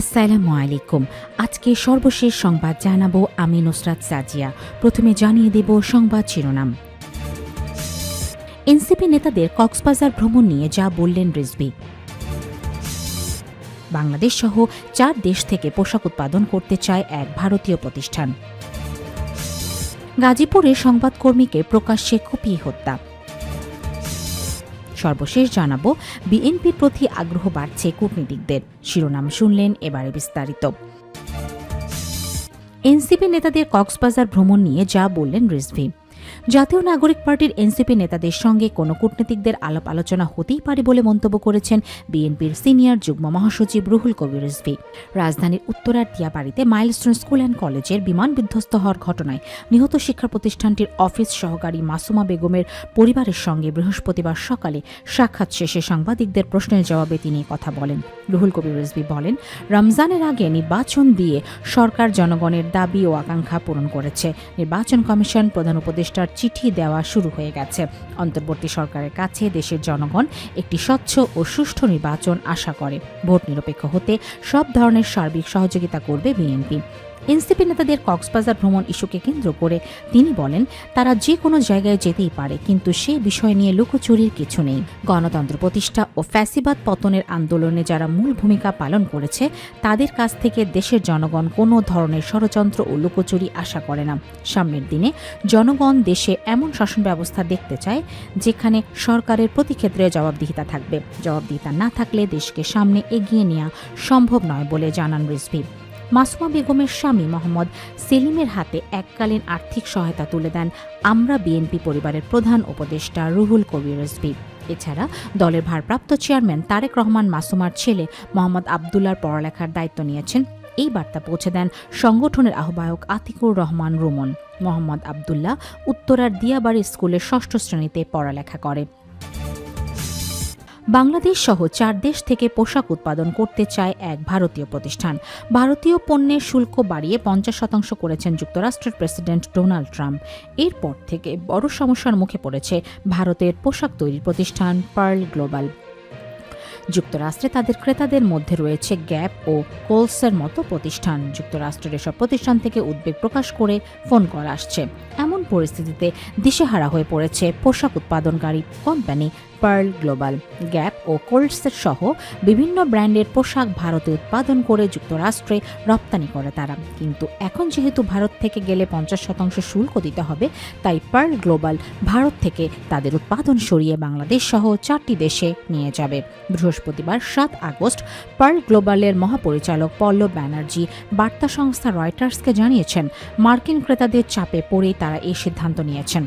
আসসালামু আলাইকুম। আজকে সর্বশেষ সংবাদ জানাব আমি নুসরাত সাজিয়া। প্রথমে জানিয়ে দেব সংবাদ শিরোনাম। এনসিপি নেতাদের কক্সবাজার ভ্রমণ নিয়ে যা বললেন রিজভি। বাংলাদেশ সহ চার দেশ থেকে পোশাক উৎপাদন করতে চায় এক ভারতীয় প্রতিষ্ঠান। গাজীপুরে সংবাদকর্মীকে প্রকাশ্যে কুপিয়ে হত্যা। সর্বশেষ জানাব, বিএনপির প্রতি আগ্রহ বাড়ছে কূটনীতিকদের। শিরোনাম শুনলেন এবারে বিস্তারিত। এনসিপি নেতাদের কক্সবাজার ভ্রমণ নিয়ে যা বললেন রিজভি। জাতীয় নাগরিক পার্টির এনসিপি নেতাদের সঙ্গে কোনো কূটনীতিকদের আলাপ আলোচনা হতেই পারে বলে মন্তব্য করেছেন বিএনপির সিনিয়র যুগ্ম মহাসচিব রুহুল কবির রিজভি। রাজধানীর উত্তরার টিয়াবাড়িতে মাইলস্টোন স্কুল অ্যান্ড কলেজের বিমান বিধ্বস্ত হওয়ার ঘটনায় নিহত শিক্ষা প্রতিষ্ঠানটির অফিস সহকারী মাসুমা বেগমের পরিবারের সঙ্গে বৃহস্পতিবার সকালে সাক্ষাৎ শেষে সাংবাদিকদের প্রশ্নের জবাবে তিনি কথা বলেন। রুহুল কবির রিজভি বলেন, রমজানের আগে নির্বাচন দিয়ে সরকার জনগণের দাবি ও আকাঙ্ক্ষা পূরণ করেছে। নির্বাচন কমিশন প্রধান উপদেষ্টার চিঠি দেওয়া শুরু হয়ে গেছে। অন্তর্বর্তী সরকারের কাছে দেশের জনগণ একটি স্বচ্ছ ও সুষ্ঠু নির্বাচন আশা করে। ভোট নিরপেক্ষ হতে সব ধরনের সার্বিক সহযোগিতা করবে বিএনপি। এনসিপি নেতাদের কক্সবাজার ভ্রমণ ইস্যুকে কেন্দ্র করে তিনি বলেন, তারা যে কোনো জায়গায় যেতেই পারে, কিন্তু সে বিষয় নিয়ে লুকোচুরির কিছু নেই। গণতন্ত্র প্রতিষ্ঠা ও ফ্যাসিবাদ পতনের আন্দোলনে যারা মূল ভূমিকা পালন করেছে, তাদের কাছ থেকে দেশের জনগণ কোনো ধরনের ষড়যন্ত্র ও লুকোচুরি আশা করে না। সামনের দিনে জনগণ দেশে এমন শাসন ব্যবস্থা দেখতে চায়, যেখানে সরকারের প্রতি ক্ষেত্রে জবাবদিহিতা থাকবে। জবাবদিহিতা না থাকলে দেশকে সামনে এগিয়ে নেওয়া সম্ভব নয় বলে জানান রিজভি। মাসুমা বেগমের স্বামী মোহাম্মদ সেলিমের হাতে এককালীন আর্থিক সহায়তা তুলে দেন আমরা বিএনপি পরিবারের প্রধান উপদেষ্টা রুহুল কবির রিজভি এছাড়া দলের ভারপ্রাপ্ত চেয়ারম্যান তারেক রহমান মাসুমার ছেলে মোহাম্মদ আবদুল্লার পড়ালেখার দায়িত্ব নিয়েছেন। এই বার্তা পৌঁছে দেন সংগঠনের আহ্বায়ক আতিকুর রহমান রুমন। মোহাম্মদ আবদুল্লাহ উত্তরার দিয়াবাড়ি স্কুলের ষষ্ঠ শ্রেণীতে পড়ালেখা করে। বাংলাদেশ সহ চার দেশ থেকে পোশাক উৎপাদন করতে চায় এক ভারতীয় প্রতিষ্ঠান। ভারতীয় পণ্যের শুল্ক বাড়িয়ে পঞ্চাশ শতাংশ করেছেন যুক্তরাষ্ট্রের প্রেসিডেন্ট ডোনাল্ড ট্রাম্প। এরপর থেকে বড় সমস্যার মুখে পড়েছে ভারতের পোশাক তৈরির প্রতিষ্ঠান পার্ল গ্লোবাল। যুক্তরাষ্ট্রে তাদের ক্রেতাদের মধ্যে রয়েছে গ্যাপ ও কোলসের মতো প্রতিষ্ঠান। যুক্তরাষ্ট্রের এসব প্রতিষ্ঠান থেকে উদ্বেগ প্রকাশ করে ফোন করা আসছে। এমন পরিস্থিতিতে দিশেহারা হয়ে পড়েছে পোশাক উৎপাদনকারী কোম্পানি পার্ল গ্লোবাল। গ্যাপ ও কোল্ডসের সহ বিভিন্ন ব্র্যান্ডের পোশাক ভারতে উৎপাদন করে যুক্তরাষ্ট্রে রপ্তানি করে তারা। কিন্তু এখন যেহেতু ভারত থেকে গেলে পঞ্চাশ শতাংশ শুল্ক দিতে হবে, তাই পার্ল গ্লোবাল ভারত থেকে তাদের উৎপাদন সরিয়ে বাংলাদেশ সহ চারটি দেশে নিয়ে যাবে। সাত আগস্ট পার্ল গ্লোবালের মহাপরিচালক পল্লব ব্যানার্জি বার্তা সংস্থা রয়টার্সকে জানিয়েছেন, মার্কিন ক্রেতাদের চাপে পড়েই তারা এই সিদ্ধান্ত নিয়েছেন।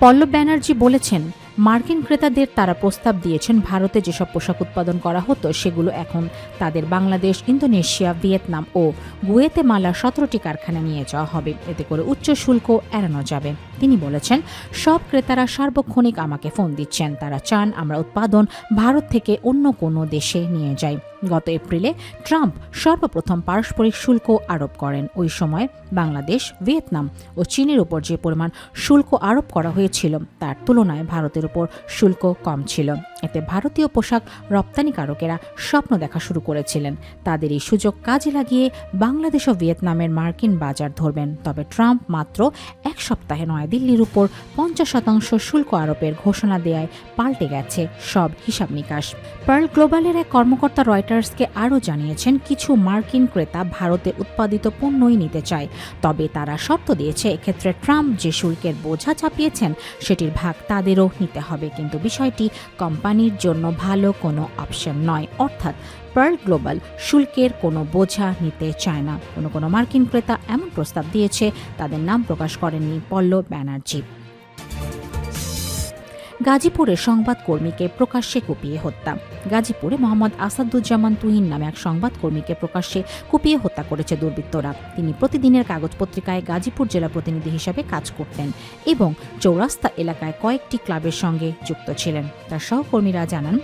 পল্লব ব্যানার্জি বলেছেন, মার্কিন ক্রেতাদের তারা প্রস্তাব দিয়েছেন ভারতে যেসব পোশাক উৎপাদন করা হতো সেগুলো এখন তাদের বাংলাদেশ, ইন্দোনেশিয়া, ভিয়েতনাম ও গুয়েতেমালা সতেরোটি কারখানা নিয়ে যাওয়া হবে। এতে করে উচ্চ শুল্ক এড়ানো যাবে। তিনি বলেছেন, সব ক্রেতারা সার্বক্ষণিক আমাকে ফোন দিচ্ছেন। তারা চান আমরা উৎপাদন ভারত থেকে অন্য কোনো দেশে নিয়ে যাই। গত এপ্রিলে ট্রাম্প সর্বপ্রথম পারস্পরিক শুল্ক আরোপ করেন। ওই সময় বাংলাদেশ, ভিয়েতনাম ও চীনের উপর যে পরিমাণ শুল্ক আরোপ করা হয়েছিল, তার তুলনায় ভারতের উপর শুল্ক কম ছিল। এতে ভারতীয় পোশাক রপ্তানিকারকেরা স্বপ্ন দেখা শুরু করেছিলেন। তাদের এই সুযোগ কাজে লাগিয়ে বাংলাদেশ ও ভিয়েতনামের মার্কিন বাজার ধরবেন। তবে ট্রাম্প মাত্র এক সপ্তাহে নয়াদিল্লির উপর পঞ্চাশ শতাংশ শুল্ক আরোপের ঘোষণা দেয়ায় পাল্টে গেছে সব হিসাব নিকাশ। পার্ল গ্লোবালের এক কর্মকর্তা রয়টার্সকে আরও জানিয়েছেন, কিছু মার্কিন ক্রেতা ভারতে উৎপাদিত পণ্যই নিতে চায়, তবে তারা শর্ত দিয়েছে এক্ষেত্রে ট্রাম্প যে শুল্কের বোঝা চাপিয়েছেন, সেটির ভাগ তাদেরও নিতে হবে, কিন্তু বিষয়টি কোম্পানির জন্য ভালো কোনো অপশন নয়। অর্থাৎ পার্ল গ্লোবাল শুল্কের কোনো বোঝা নিতে চায় না। কোনো কোনো মার্কিন ক্রেতা এমন প্রস্তাব দিয়েছে, তাদের নাম প্রকাশ করেননি পল্লব ব্যানার্জি। গাজীপুরে সংবাদকর্মীকে প্রকাশ্যে কুপিয়ে হত্যা। গাজীপুরে মোহাম্মদ আসাদুজ্জামান তুহিন নামে এক সংবাদকর্মীকে প্রকাশ্যে কুপিয়ে হত্যা করেছে দুর্বৃত্তরা। তিনি প্রতিদিনের কাগজ পত্রিকায় গাজীপুর জেলা প্রতিনিধি হিসেবে কাজ করতেন এবং চৌরাস্তা এলাকায় কয়েকটি ক্লাবের সঙ্গে যুক্ত ছিলেন। তার সহকর্মীরা জানান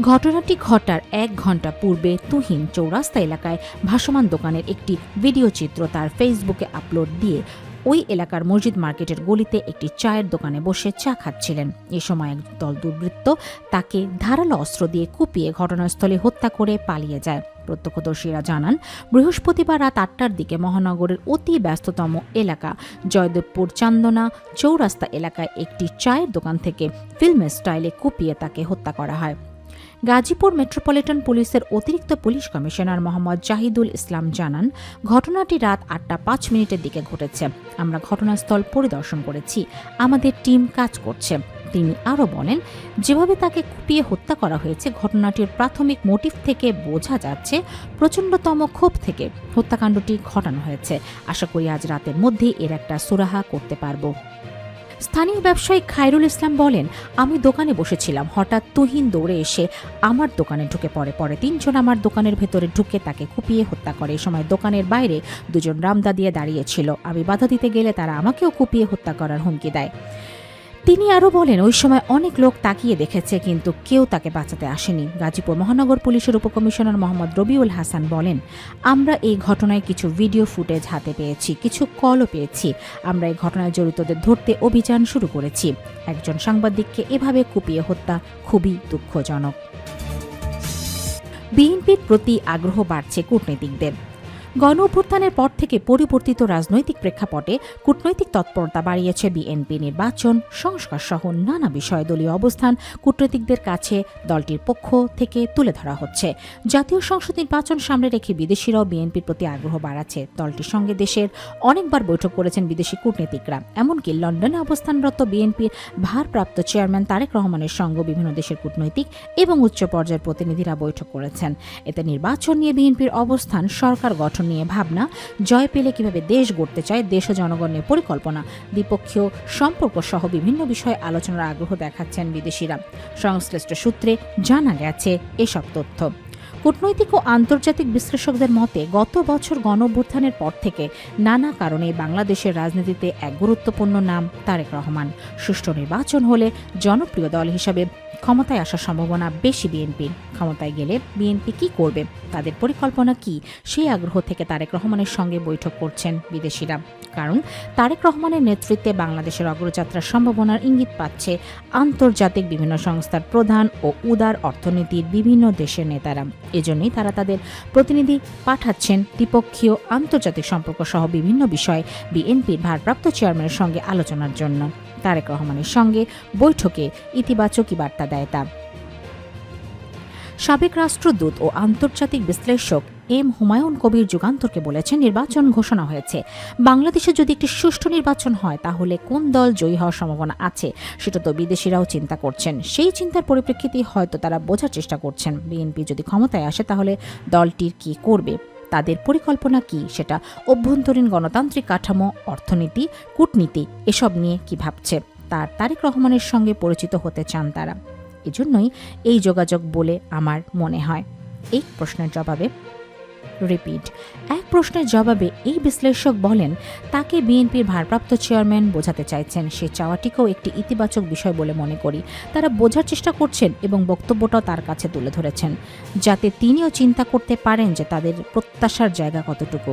ঘটনাটি ঘটার এক ঘণ্টা পূর্বে তুহিন চৌরাস্তা এলাকায় ভাসমান দোকানের একটি ভিডিও চিত্র তার ফেসবুকে আপলোড দিয়ে ওই এলাকার মসজিদ মার্কেটের গলিতে একটি চায়ের দোকানে বসে চা খাচ্ছিলেন। এ সময় এক দল দুর্বৃত্ত তাকে ধারালো অস্ত্র দিয়ে কুপিয়ে ঘটনাস্থলে হত্যা করে পালিয়ে যায়। প্রত্যক্ষদর্শীরা জানান, বৃহস্পতিবার রাত আটটার দিকে মহানগরের অতি ব্যস্ততম এলাকা জয়দেবপুর চান্দনা চৌরাস্তা এলাকায় একটি চায়ের দোকান থেকে ফিল্মের স্টাইলে কুপিয়ে তাকে হত্যা করা হয়। গাজীপুর মেট্রোপলিটন পুলিশের অতিরিক্ত পুলিশ কমিশনার মোহাম্মদ জাহিদুল ইসলাম জানান, ঘটনাটি রাত আটটা পাঁচ মিনিটের দিকে ঘটেছে। আমরা ঘটনাস্থল পরিদর্শন করেছি। আমাদের টিম কাজ করছে। তিনি আরও বলেন, যেভাবে তাকে কুপিয়ে হত্যা করা হয়েছে, ঘটনাটির প্রাথমিক মোটিভ থেকে বোঝা যাচ্ছে, প্রচণ্ডতম ক্ষোভ থেকে হত্যাকাণ্ডটি ঘটানো হয়েছে। আশা করি আজ রাতের মধ্যেই এর একটা সুরাহা করতে পারব। স্থানীয় ব্যবসায়ী খায়রুল ইসলাম বলেন, আমি দোকানে বসেছিলাম। হঠাৎ তুহিন দৌড়ে এসে আমার দোকানে ঢুকে পড়ে। পরে তিনজন আমার দোকানের ভেতরে ঢুকে তাকে কুপিয়ে হত্যা করে। এ সময় দোকানের বাইরে দুজন রামদা দিয়ে দাঁড়িয়েছিল আমি বাধা দিতে গেলে তারা আমাকেও কুপিয়ে হত্যা করার হুমকি দেয়। তিনি আরও বলেন, ওই সময় অনেক লোক তাকিয়ে দেখেছে, কিন্তু কেউ তাকে বাঁচাতে আসেনি। গাজীপুর মহানগর পুলিশের উপকমিশনার মোহাম্মদ রবিউল হাসান বলেন, আমরা এই ঘটনায় কিছু ভিডিও ফুটেজ হাতে পেয়েছি, কিছু কলও পেয়েছি। আমরা এই ঘটনায় জড়িতদের ধরতে অভিযান শুরু করেছি। একজন সাংবাদিককে এভাবে কুপিয়ে হত্যা খুবই দুঃখজনক। বিএনপির প্রতি আগ্রহ বাড়ছে কূটনীতিকদের। গণ অভ্যুত্থানের পর থেকে পরিবর্তিত রাজনৈতিক প্রেক্ষাপটে কূটনৈতিক তৎপরতা বাড়িয়েছে বিএনপি নির্বাচন, সংস্কার সহ নানা বিষয়ে দলীয় অবস্থান কূটনীতিকদের কাছে দলটির পক্ষ থেকে তুলে ধরা হচ্ছে। জাতীয় সংসদ নির্বাচন সামনে রেখে বিদেশিরাও বিএনপির প্রতি আগ্রহ বাড়াচ্ছে। দলটির সঙ্গে দেশের অনেকবার বৈঠক করেছেন বিদেশি কূটনীতিকরা। এমনকি লন্ডনে অবস্থানরত বিএনপির ভারপ্রাপ্ত চেয়ারম্যান তারেক রহমানের সঙ্গে বিভিন্ন দেশের কূটনৈতিক এবং উচ্চ পর্যায়ের প্রতিনিধিরা বৈঠক করেছেন। এতে নির্বাচন নিয়ে বিএনপির অবস্থান সরকার গঠন নিয়ে ভাবনা, জয় পেলে কীভাবে দেশ গড়তে চায় দেশ ও জনগণের পরিকল্পনা, দ্বিপক্ষীয় সম্পর্ক সহ বিভিন্ন বিষয়ে আলোচনার আগ্রহ দেখাচ্ছেন বিদেশিরা। সংশ্লিষ্ট সূত্রে জানা গেছে এসব তথ্য। কূটনৈতিক ও আন্তর্জাতিক বিশ্লেষকদের মতে, গত বছর গণঅভ্যুত্থানের পর থেকে নানা কারণে বাংলাদেশের রাজনীতিতে এক গুরুত্বপূর্ণ নাম তারেক রহমান। সুষ্ঠু নির্বাচন হলে জনপ্রিয় দল হিসাবে ক্ষমতায় আসার সম্ভাবনা বেশি বিএনপির ক্ষমতায় গেলে বিএনপি কি করবে? তাদের পরিকল্পনা কি? সেই আগ্রহ থেকে তারেক রহমানের সঙ্গে বৈঠক করছেন বিদেশিরা। কারণ, তারেক রহমানের নেতৃত্বে বাংলাদেশের অগ্রযাত্রার সম্ভাবনার ইঙ্গিত পাচ্ছে আন্তর্জাতিক বিভিন্ন সংস্থার প্রধান ও উদার অর্থনীতির বিভিন্ন দেশের নেতারা। এজন্যই তারা তাদের প্রতিনিধি পাঠাচ্ছেন দ্বিপক্ষীয় আন্তর্জাতিক সম্পর্ক সহ বিভিন্ন বিষয়ে বিএনপির ভারপ্রাপ্ত চেয়ারম্যানের সঙ্গে আলোচনার জন্য। তারেক রহমানের সঙ্গে বৈঠকে ইতিবাচকই বার্তা দেয় তা। সাবেক রাষ্ট্রদূত ও আন্তর্জাতিক বিশ্লেষক এম হুমায়ুন কবির যুগান্তরকে বলেছেন, নির্বাচন ঘোষণা হয়েছে। বাংলাদেশে যদি একটি সুষ্ঠু নির্বাচন হয়, তাহলে কোন দল জয়ী হওয়ার সম্ভাবনা আছে, সেটা তো বিদেশিরাও চিন্তা করছেন। সেই চিন্তার পরিপ্রেক্ষিতে হয়তো তারা বোঝার চেষ্টা করছেন, বিএনপি যদি ক্ষমতায় আসে, তাহলে দলটির কি করবে? তাদের পরিকল্পনা কি? সেটা অভ্যন্তরীণ গণতান্ত্রিক কাঠামো, অর্থনীতি, কূটনীতি, এসব নিয়ে কি ভাবছে? তার তারেক রহমানের সঙ্গে পরিচিত হতে চান তারা। এজন্যই এই যোগাযোগ বলে আমার মনে হয়। এই প্রশ্নের জবাবে রিপিট, এক প্রশ্নের জবাবে এই বিশ্লেষক বলেন, তাকে বিএনপির ভারপ্রাপ্ত চেয়ারম্যান বোঝাতে চাইছেন। সে চাওয়াটিকেও একটি ইতিবাচক বিষয় বলে মনে করি। তারা বোঝার চেষ্টা করছেন এবং বক্তব্যটাও তার কাছে তুলে ধরেছেন, যাতে তিনিও চিন্তা করতে পারেন যে তাদের প্রত্যাশার জায়গা কতটুকু।